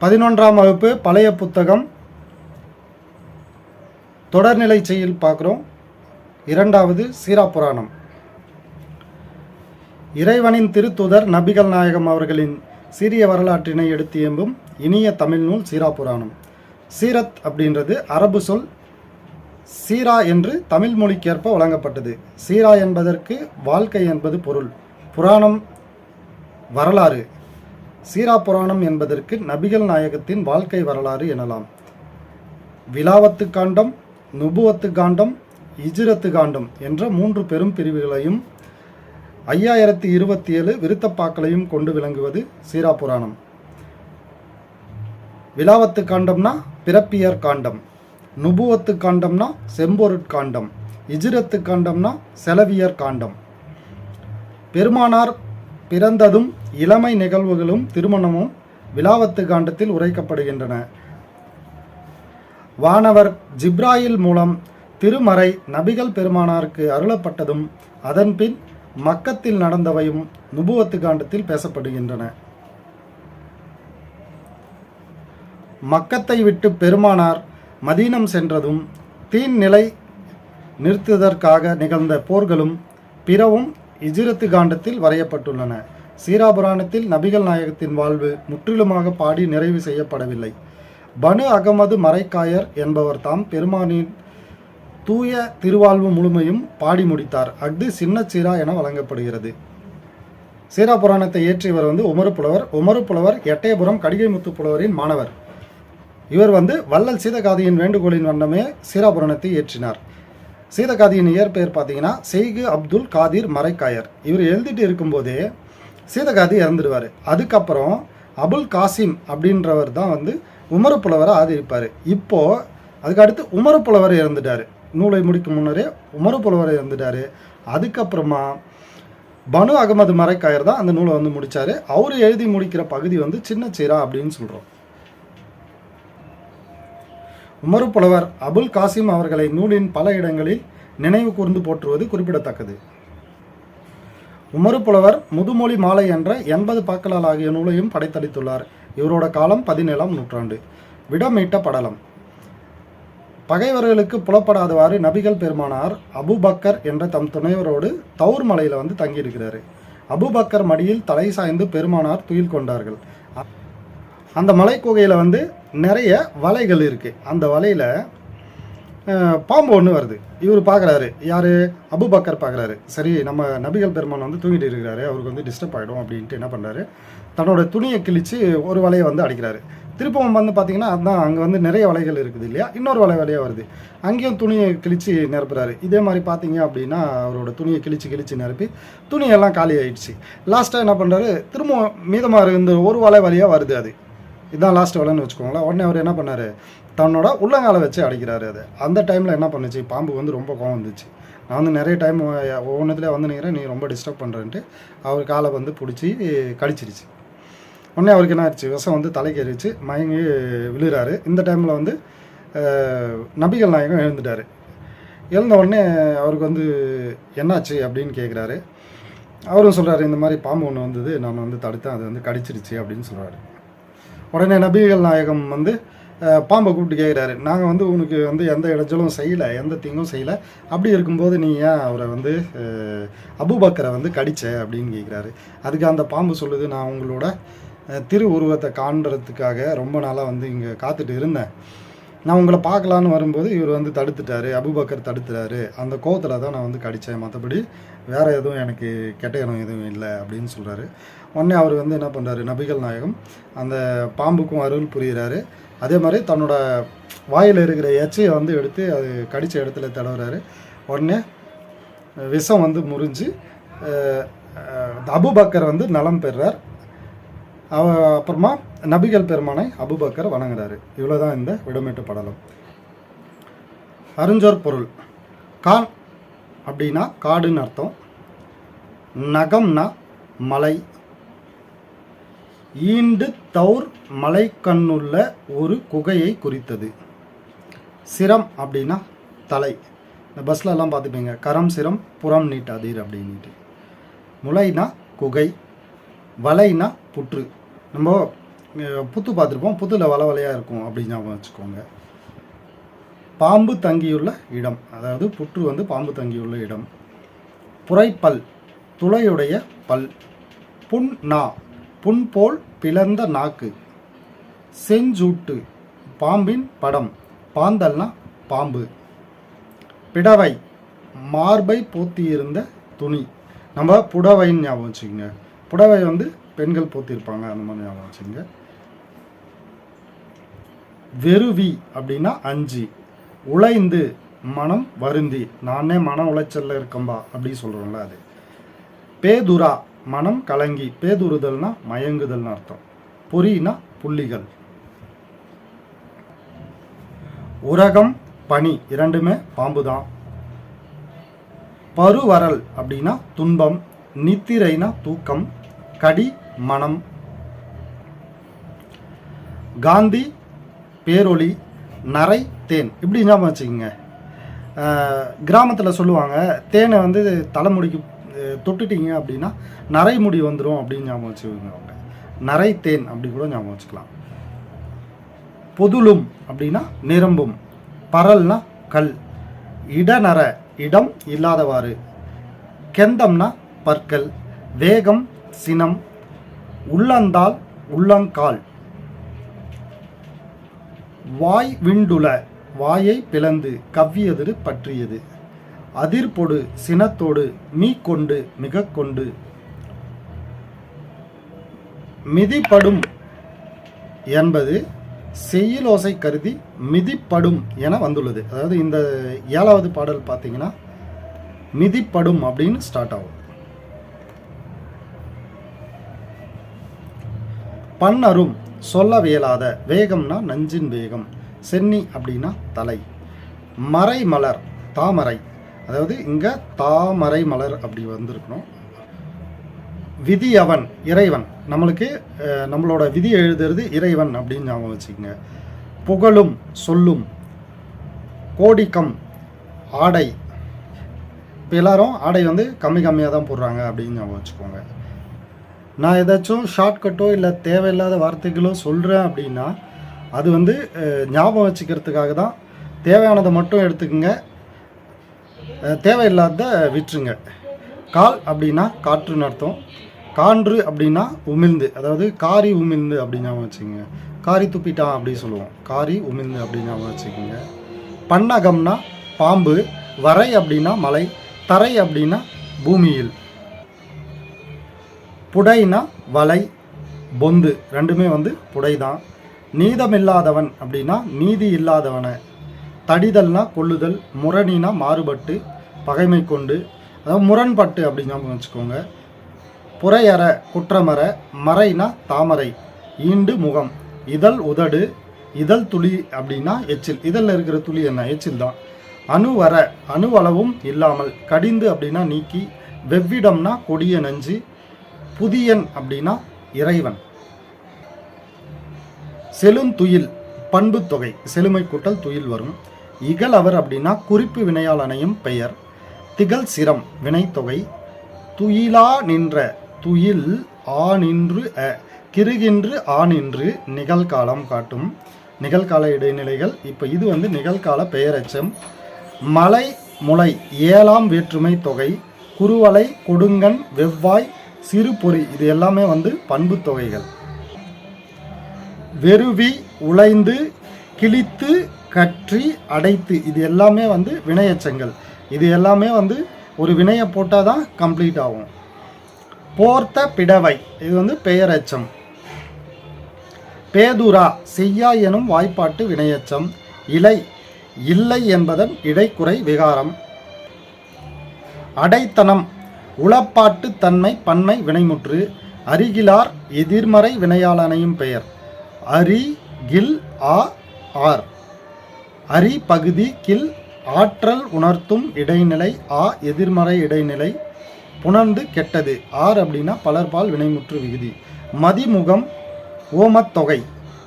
பதினொன்றாம் வகுப்பு பழைய புத்தகம் தொடர்நிலை செய்யில் பார்க்குறோம். இரண்டாவது சீரா புராணம். இறைவனின் திருத்துதர் நபிகள் நாயகம் அவர்களின் சீரிய வரலாற்றினை எடுத்து எம்பும் இனிய தமிழ் நூல் சீரா புராணம். சீரத் அப்படின்றது அரபு சொல் சீரா என்று தமிழ் மொழிக்கேற்ப வழங்கப்பட்டது. சீரா என்பதற்கு வாழ்க்கை என்பது பொருள். புராணம் வரலாறு. சீரா புராணம் என்பதற்கு நபிகள் நாயகத்தின் வாழ்க்கை வரலாறு எனலாம். விலாவத்து காண்டம் நுபுவத்து காண்டம் இஜிரத்து காண்டம் என்ற மூன்று பெரும் பிரிவுகளையும் ஐயாயிரத்தி இருபத்தி ஏழு விருத்தப்பாக்களையும் கொண்டு விளங்குவது சீரா புராணம். விலாவத்து காண்டம்னா பிறப்பியர் காண்டம். நுபுவத்து காண்டம்னா செம்பொருட்காண்டம் இஜிரத்து காண்டம்னா செலவியர் காண்டம். பெருமானார் பிறந்ததும் இளமை நிகழ்வுகளும் திருமணமும் விழாவத்து காண்டத்தில் உரைக்கப்படுகின்றன. வானவர் ஜிப்ராயில் மூலம் திருமறை நபிகள் பெருமானாருக்கு அருளப்பட்டதும் அதன்பின் மக்கத்தில் நடந்தவையும் நுபுவத்து காண்டத்தில் பேசப்படுகின்றன. மக்கத்தை விட்டு பெருமானார் மதீனம் சென்றதும் தீன் நிலை நிறுத்துவதற்காக நிகழ்ந்த போர்களும் பிறவும் இஜிரத்து காண்டத்தில் வரையப்பட்டுள்ளன. சீராபுராணத்தில் நபிகள் நாயகத்தின் வாழ்வு முற்றிலுமாக பாடி நிறைவு செய்யப்படவில்லை. பனு அகமது மரைக்காயர் என்பவர் தாம் பெருமானின் தூய திருவாழ்வு முழுமையும் பாடி முடித்தார். அஃது சின்ன சீரா என வழங்கப்படுகிறது. சீரா புராணத்தை இயற்றியவர் வந்து உமரு புலவர். உமரு புலவர் எட்டயபுரம் கடிகைமுத்து புலவரின் மாணவர். இவர் வந்து வள்ளல் சீதகாதியின் வேண்டுகோளின் வண்ணமே சீராபுராணத்தை இயற்றினார். சீதகாதியின் இயற்பெயர் பார்த்தீங்கன்னா செய்கு அப்துல் காதிர் மரைக்காயர் இவர் எழுதிட்டு இருக்கும்போதே சீதகாதி இறந்துடுவார் அதுக்கப்புறம் அபுல் காசிம் அப்படின்றவர் தான் வந்து உமரப்புலவரை ஆதரிப்பார். இப்போது அதுக்கு அடுத்து உமர புலவர் இறந்துட்டார். நூலை முடிக்கும் முன்னரே உமரு புலவர் இறந்துட்டார். அதுக்கப்புறமா பனு அகமது மரைக்காயர் தான் அந்த நூலை வந்து முடித்தார் அவர் எழுதி முடிக்கிற பகுதி வந்து சின்ன சீரா அப்படின்னு சொல்கிறோம் உமறு புலவர் அபுல் காசிம் அவர்களை நூலின் பல இடங்களில் நினைவு கூர்ந்து போற்றுவது குறிப்பிடத்தக்கது. உமறு புலவர் முதுமொழி மாலை என்ற எண்பது பாக்களால் ஆகிய நூலையும் படைத்தளித்துள்ளார். இவரோட காலம் பதினேழாம் நூற்றாண்டு. விடமீட்ட படலம். பகைவர்களுக்கு புலப்படாதவாறு நபிகள் பெருமானார் அபுபக்கர் என்ற தம் துணைவரோடு தௌர் மலையில் வந்து தங்கியிருக்கிறாரு. அபுபக்கர் மடியில் தலை சாய்ந்து பெருமானார் துயில் கொண்டார்கள். அந்த மலை குகையில் வந்து நிறைய வலைகள் இருக்குது அந்த வலையில் பாம்பு ஒன்று வருது. இவர் பார்க்குறாரு யார்? அபுபக்கர் பார்க்குறாரு சரி நம்ம நபிகள் பெருமான் வந்து தூங்கிட்டு இருக்கிறாரு. அவருக்கு வந்து டிஸ்டர்ப் ஆகிடும் அப்படின்ட்டு என்ன பண்ணுறாரு தன்னோட துணியை கிழித்து ஒரு வலையை வந்து அடிக்கிறாரு. திருப்பவும் வந்து பார்த்தீங்கன்னா அதுதான் அங்கே வந்து நிறைய வலைகள் இருக்குது இல்லையா? இன்னொரு வலை வலையாக வருது. அங்கேயும் துணியை கிழித்து நிரப்புறாரு. இதே மாதிரி பார்த்தீங்க அப்படின்னா அவரோட துணியை கிழிச்சு கிழிச்சு நிரப்பி துணியெல்லாம் காலி ஆயிடுச்சு. லாஸ்ட்டாக என்ன பண்ணுறாரு திரும்ப மீதமாக இருந்த ஒரு வலை வழியாக வருது அது. இதான் லாஸ்ட் வலைன்னு வச்சுக்கோங்களேன். உடனே அவர் என்ன பண்ணார்? தன்னோட உள்ளங்காலை வச்சு அடிக்கிறாரு அது. அந்த டைமில் என்ன பண்ணுச்சு? பாம்பு வந்து ரொம்ப கோவம் வந்துச்சு. நான் வந்து நிறைய டைம் ஒவ்வொன்றத்துலேயே வந்து நிற்கிறேன் நீ ரொம்ப டிஸ்டர்ப் பண்ணுறேன்ட்டு அவர் காலை வந்து பிடிச்சி கடிச்சிருச்சு. உடனே அவருக்கு என்ன ஆயிடுச்சு? விஷம் வந்து தலைக்கேறிச்சு மயங்கி விழுகிறாரு இந்த டைமில் வந்து நபிகள் நாயகம் எழுந்துட்டார். எழுந்த உடனே அவருக்கு வந்து என்னாச்சு அப்படின்னு கேட்குறாரு அவரும் சொல்கிறாரு இந்த மாதிரி பாம்பு ஒன்று வந்தது. நான் வந்து தடுத்தேன். அது வந்து கடிச்சிருச்சு அப்படின்னு சொல்கிறாரு உடனே நபிகள் நாயகம் வந்து பாம்பை கூப்பிட்டு கேட்குறாரு நாங்கள் வந்து உனக்கு வந்து எந்த இடைஞ்சலும் செய்யலை எந்த தீங்கும் செய்யலை. அப்படி இருக்கும்போது நீ ஏன் அவரை வந்து அபுபக்கரை வந்து கடிச்ச அப்படின்னு கேட்குறாரு அதுக்கு அந்த பாம்பு சொல்லுது நான் உங்களோட திரு உருவத்தை காண்றதுக்காக ரொம்ப நாளாக வந்து இங்கே காத்துட்டு இருந்தேன். நான் உங்களை பார்க்கலான்னு வரும்போது இவர் வந்து தடுத்துட்டாரு அபுபக்கர் தடுத்துட்டாரு அந்த கோவத்தில் தான் நான் வந்து கடித்தேன் மற்றபடி வேறு எதுவும் எனக்கு கெட்ட இடம் எதுவும் இல்லை அப்படின்னு சொல்கிறாரு உடனே அவர் வந்து என்ன பண்ணுறாரு நபிகள் நாயகம் அந்த பாம்புக்கும் அருள் புரிகிறாரு அதே மாதிரி தன்னோட வாயில் இருக்கிற எச்சையை வந்து எடுத்து அது கடித்த இடத்துல தடவுறாரு. உடனே விஷம் வந்து முறிஞ்சு அபுபக்கர் வந்து நலம் பெறுறார். அப்புறமா நபிகள் பெருமானை அபுபக்கர் வணங்குறாரு. இவ்வளோதான் இந்த விடமேட்டு படலம். அருஞ்சோர் பொருள். கான் அப்படின்னா காடுன்னு அர்த்தம். நகம்னா மலை. ஈண்டு தௌர் மலைக்கண்ணுள்ள ஒரு குகையை குறித்தது. சிரம் அப்படின்னா தலை. இந்த பஸ்லலாம் பார்த்துப்பீங்க. கரம் சிரம் புறம் நீட்டாதீர் அப்படின்ட்டு முளைனா குகை. வலைனா புற்று. நம்ம புத்து பார்த்துருப்போம். புத்தில் வலை வலையாக இருக்கும் அப்படின்னு ஞாபகம் வச்சுக்கோங்க. பாம்பு தங்கியுள்ள இடம். அதாவது புற்று வந்து பாம்பு தங்கியுள்ள இடம். புரைப்பல் துளையுடைய பல். புன் நா புண் போல் பிளந்த நாக்கு. செஞ்சூட்டு பாம்பின் படம். பாந்தல்னா பாம்பு. பிடவை மார்பை போத்தியிருந்த துணி. நம்ம புடவைன்னு ஞாபகம் வச்சுக்கோங்க. புடவை வந்து பெண்கள் போத்திருப்பாங்க அந்த மாதிரி ஞாபகம் வச்சுங்க வெறுவி அப்படின்னா அஞ்சு. உழைந்து மனம் வருந்தி. நானே மன உளைச்சல்ல இருக்கம்பா அப்படின்னு சொல்கிறோம்ல அது. பேதுரா மனம் கலங்கி. பேதுருதல்னா மயங்குதல்னு அர்த்தம். பொறினா புள்ளிகள். உரகம் பனி இரண்டுமே பாம்பு தான் பருவரல் அப்படின்னா துன்பம். நித்திரைனா தூக்கம். கடி மனம். காந்தி பேரொளி நரை தேன். இப்படி ஞாபகம் வச்சுக்கோங்க. கிராமத்தில் சொல்லுவாங்க தேனை வந்து தலைமுடிக்கு தொட்டுட்டீங்க அப்படின்னா நரைமுடி வந்துடும் அப்படின்னு ஞாபகம் வச்சுக்கோங்க அவங்க. நரை தேன் அப்படி கூட ஞாபகம் வச்சுக்கலாம். பொதுளும் அப்படின்னா நிரம்பும். பரல்னா கல். இடநர இடம் இல்லாதவாறு. கெந்தம்னா பற்கள். வேகம் சினம் உள்ளந்தால் உள்ளங்கால். வாய் விண்டுல வாயை பிளந்து கவ்வியது பற்றியது. அதிர்பொடு சினத்தோடு மீ கொண்டு மிக கொண்டு மிதிப்படும் என்பது செய்யுளோசை கருதி மிதிப்படும் என வந்துள்ளது. அதாவது இந்த ஏழாவது பாடல் பார்த்தீங்கன்னா மிதிப்படும் அப்படின்னு ஸ்டார்ட் ஆகும். பன்னரும் சொல்லவியலாத வேகம்னா நஞ்சின் வேகம். சென்னி அப்படின்னா தலை. மறைமலர் தாமரை. அதாவது இங்கே தாமரை மலர் அப்படி வந்திருக்கணும். விதி அவன் இறைவன். நம்மளுக்கு நம்மளோட விதி எழுதுறது இறைவன் அப்படின்னு ஞாபகம் வச்சுக்கோங்க. புகழும் சொல்லும். கோடிக்கம் ஆடை. இப்போ எல்லாரும் ஆடை வந்து கம்மி கம்மியாக தான் போடுறாங்க அப்படின்னு ஞாபகம் வச்சுக்கோங்க. நான் ஏதாச்சும் ஷார்ட்கட்டோ இல்லை தேவையில்லாத வார்த்தைகளோ சொல்கிறேன் அப்படின்னா அது வந்து ஞாபகம் வச்சுக்கிறதுக்காக தான். தேவையானதை மட்டும் எடுத்துக்கோங்க. தேவையில்லாத விட்டுருங்க. கால் அப்படின்னா காற்றுன்னு அர்த்தம். கான்று அப்படின்னா உமிழ்ந்து அதாவது காரி உமிழ்ந்து அப்படின்னு ஞாபகம் வச்சுக்கோங்க. காரி துப்பிட்டான் அப்படின்னு சொல்லுவோம். காரி உமிழ்ந்து அப்படின்னு ஞாபகம் வச்சுக்கோங்க. பன்னகம்னா பாம்பு வரை அப்படின்னா மலை தரை அப்படின்னா பூமியில். புடைனா வலை பொந்து. ரெண்டுமே வந்து புடை தான் நீதமில்லாதவன் அப்படின்னா நீதி இல்லாதவனை. தடிதல்னா கொள்ளுதல் முரணினா மாறுபட்டு பகைமை கொண்டு. அதாவது முரண்பட்டு அப்படின்னு வச்சுக்கோங்க. புறையற குற்றமற மறைனா தாமரை. ஈண்டு முகம். இதழ் உதடு இதழ் துளி அப்படின்னா எச்சில். இதழில் இருக்கிற துளி என்ன? எச்சில் தான். அணுவர அணுவளவும் இல்லாமல். கடிந்து அப்படின்னா நீக்கி. வெவ்விடம்னா கொடிய நஞ்சு. புதியன் அப்படின்னா இறைவன். செழுந்துயில் பண்பு தொகை செழுமை கூட்டல் துயில் வரும். இகலவர் அப்படின்னா குறிப்பு வினையாளனையும் பெயர். திகழ் சிரம் வினைத்தொகை துயிலா நின்ற துயில் ஆ நின்று அ கிருகின்று ஆ நின்று நிகழ்காலம் காட்டும். நிகழ்கால இடைநிலைகள் இப்போ இது வந்து நிகழ்கால பெயரெச்சம். மலை முளை ஏழாம் வேற்றுமை தொகை. குறுவலை கொடுங்கன் வெவ்வாய் சிறு பொறி இது எல்லாமே வந்து பண்பு தொகைகள். வெறுவி உழைந்து கிழித்து கற்றி அடைத்து இது எல்லாமே வந்து வினையச்சங்கள். இது எல்லாமே வந்து ஒரு வினையை போட்டால் தான் கம்ப்ளீட் ஆகும். போர்த்த பிடவை இது வந்து பெயரச்சம். பேதுரா செய்யா எனும் வாய்ப்பாட்டு வினையச்சம். இலை இல்லை என்பதன் இடைக்குறை விகாரம். அடைத்தனம் உளப்பாட்டு தன்மை பன்மை வினைமுற்று அருகிலார் எதிர்மறை வினையாளனையும் பெயர். அரி கில் ஆ ஆர். அரி பகுதி கில் ஆற்றல் உணர்த்தும் இடைநிலை ஆ எதிர்மறை இடைநிலை. புணர்ந்து கெட்டது. ஆர் அப்படின்னா பலர்பால் வினைமுற்று விகுதி. மதிமுகம் ஓமத்தொகை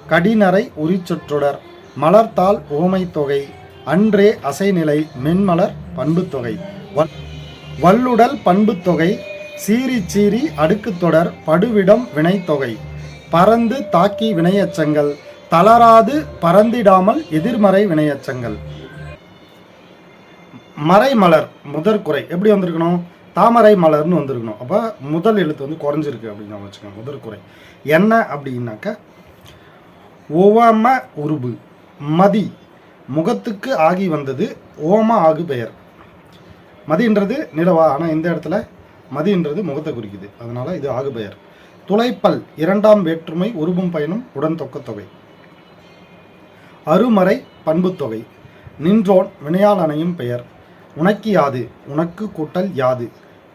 கடினரை உரிச்சொற்றொடர். மலர்த்தால் ஓமைத்தொகை அன்றே அசைநிலை மென்மலர் பண்புத்தொகை வல் வல்லுடல் பண்புத்தொகை சீறி சீரி அடுக்குத்தொடர் படுவிடம் வினைத்தொகை பறந்து தாக்கி வினையச்சங்கள் தளராது பறந்திடாமல் எதிர்மறை வினையச்சங்கள் மறைமலர் முதற்குறை எப்படி வந்திருக்கணும்? தாமரை மலர்னு வந்திருக்கணும். அப்போ முதல் எழுத்து வந்து குறைஞ்சிருக்கு அப்படின்னு நம்ம வச்சுக்கோங்க முதற்குறை என்ன அப்படின்னாக்க ஓவம உருபு மதி. முகத்துக்கு ஆகி வந்தது ஓம ஆகு பெயர். மதின்றது நிலவா. ஆனால் இந்த இடத்துல மதின்றது முகத்தை குறிக்குது. அதனால் இது ஆகுபெயர். துளைப்பல் இரண்டாம் வேற்றுமை உருபும் பயனும் உடன் தொக்கத்தொகை அருமறை பண்புத்தொகை நின்றோன் வினையால் அணையும் பெயர். உனக்கு யாது உனக்கு கூட்டல் யாது.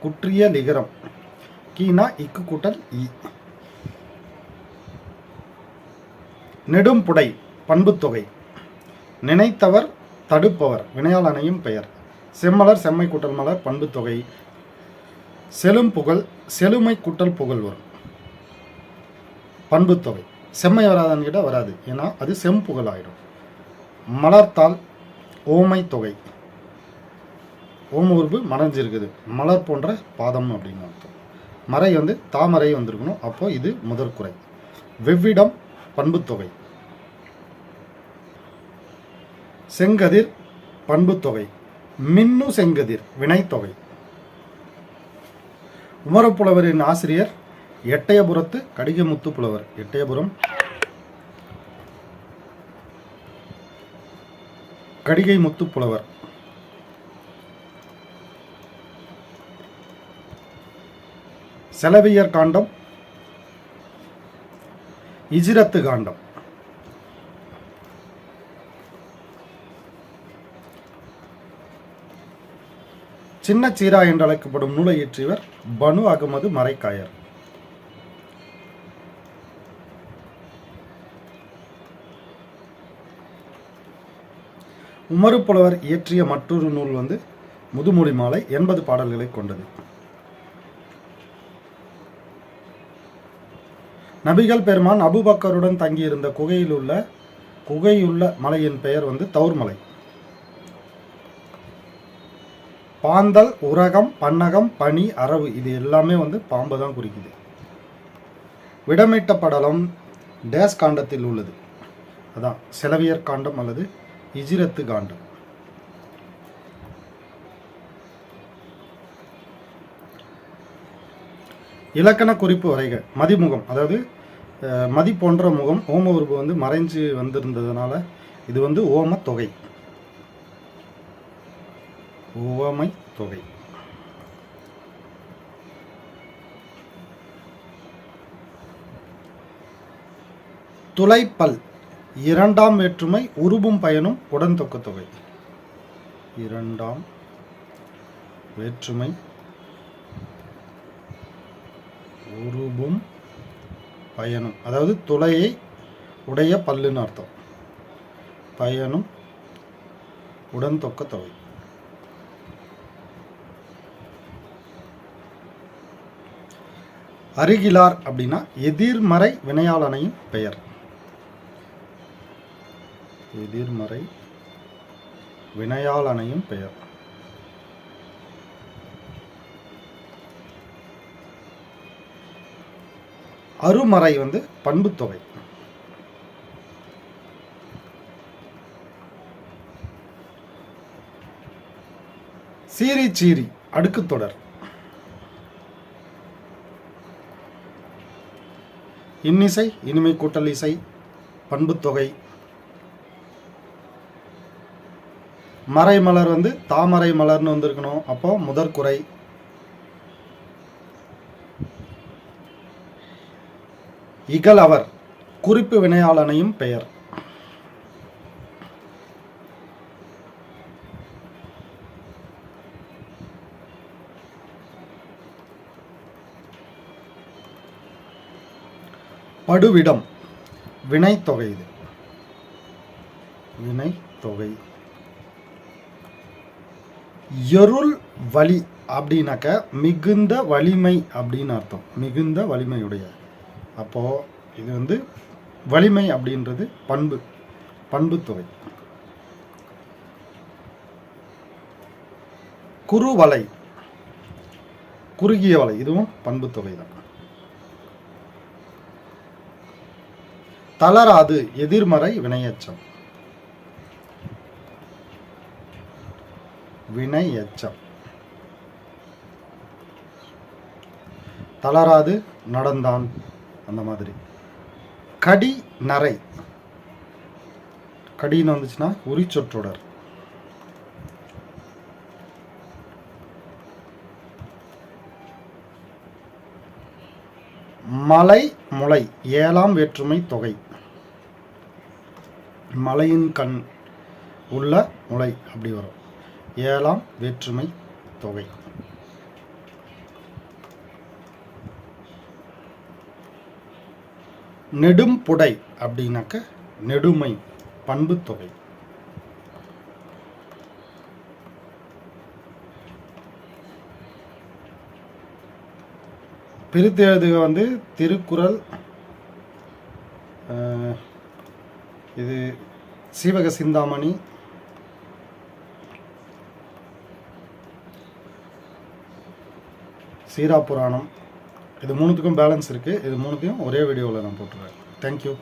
குற்றிய நிகரம். கீனா இக்கு கூட்டல் இ. நெடும்புடை பண்புத்தொகை நினைத்தவர் தடுப்பவர் வினையால் அணையும் பெயர். செம்மலர் செம்மை கூட்டல் மலர் பண்புத்தொகை செலும் புகழ் செழுமை கூட்டல் புகழ் வரும். பண்புத்தொகை செம்மை வராதான்னு கேட்டால் வராது. ஏன்னா அது செம்புகழ் ஆயிடும். மலர்த்தால் ஓமை தொகை. ஓம உறுப்பு மறைஞ்சிருக்குது. மலர் போன்ற பாதம் அப்படின்னு அர்த்தம். மறை வந்து தாமரை வந்திருக்கணும். அப்போ இது முதற்குறை வெவ்விடம் பண்புத்தொகை செங்கதிர் பண்புத்தொகை மின்னு செங்கதிர் வினைத்தொகை. உமரப்புலவரின் ஆசிரியர் எட்டயபுரத்து கடிகமுத்து புலவர். எட்டயபுரம். கடிகை முத்து புலவர். செலவியர் காண்டம். இஜிரத்து காண்டம். சின்ன சீரா என்று அழைக்கப்படும் நூலை இயற்றியவர் பனு அகமது மரைக்காயர். உமரு புலவர் இயற்றிய மற்றொரு நூல் வந்து முதுமொழி மாலை எண்பது பாடல்களை கொண்டது. நபிகள் பெருமான் அபுபக்கருடன் தங்கியிருந்த குகையில் உள்ள குகையுள்ள மலையின் பெயர் வந்து தௌர்மலை பாந்தல் உரகம் பன்னகம் பனி அரவு இது எல்லாமே வந்து பாம்பு தான் குறிக்குது. விடமிட்ட படலம் டேஸ் காண்டத்தில் உள்ளது. அதான் செலவியர் காண்டம் அல்லது இஜிரத்து காண்டம். இலக்கண குறிப்பு வரைக மதிமுகம் அதாவது மதி போன்ற முகம் ஓம உருவு வந்து மறைஞ்சு வந்திருந்ததுனால இது வந்து ஓம தொகை. உவமை தொகை துளைப்பல் இரண்டாம் வேற்றுமை உருபும் பயனும் உடன்தொக்க தொகை இரண்டாம் வேற்றுமை உருபும் பயனும். அதாவது துளையை உடைய பல்லுன்னு அர்த்தம். பயனும் உடன் தொகை அருகிலார் அப்படின்னா எதிர்மறை வினையாளனையும் பெயர். எதிர்மறை வினையாளனையும் பெயர். அருமறை வந்து பண்புத்தொகை. சீரி சீரி அடுக்குத் இன்னிசை இனிமை கூட்டல் இசை பண்புத்தொகை மறைமலர் வந்து தாமரை மலர்னு வந்திருக்கணும். அப்போ முதற்குறை இகழவர் குறிப்பு வினையாளனையும் பெயர். படுவிடம். வினைத்தொகை இது. வினைத்தொகை. எருள் வலி அப்படின்னாக்க மிகுந்த வலிமை அப்படின்னு அர்த்தம். மிகுந்த வலிமையுடைய. அப்போ இது வந்து வலிமை அப்படின்றது பண்பு. பண்புத்தொகை குறுவலை. குறுகிய வலை. இதுவும் பண்புத்தொகை தான். தளராது எதிர்மறை வினையச்சம். வினை எச்சம் தளராது நடந்தான் அந்த மாதிரி. கடி நரை. கடின்னு வந்துச்சுன்னா உரிச்சொற்றொடர். மலை முளை ஏழாம் வேற்றுமை தொகை. மலையின் கண் உள்ள முளை அப்படி வரும். ஏழாம் வேற்றுமை தொகை. நெடும் புடை அப்படின்னாக்க நெடுமை பண்பு தொகை. பிரித்து எழுதுக வந்து திருக்குறள் இது சீவக சிந்தாமணி. சீரா புராணம். இது மூணுத்துக்கும் பேலன்ஸ் இருக்குது இது மூணுத்தையும் ஒரே வீடியோவில் நான் போட்டுருவேன் தேங்க்யூ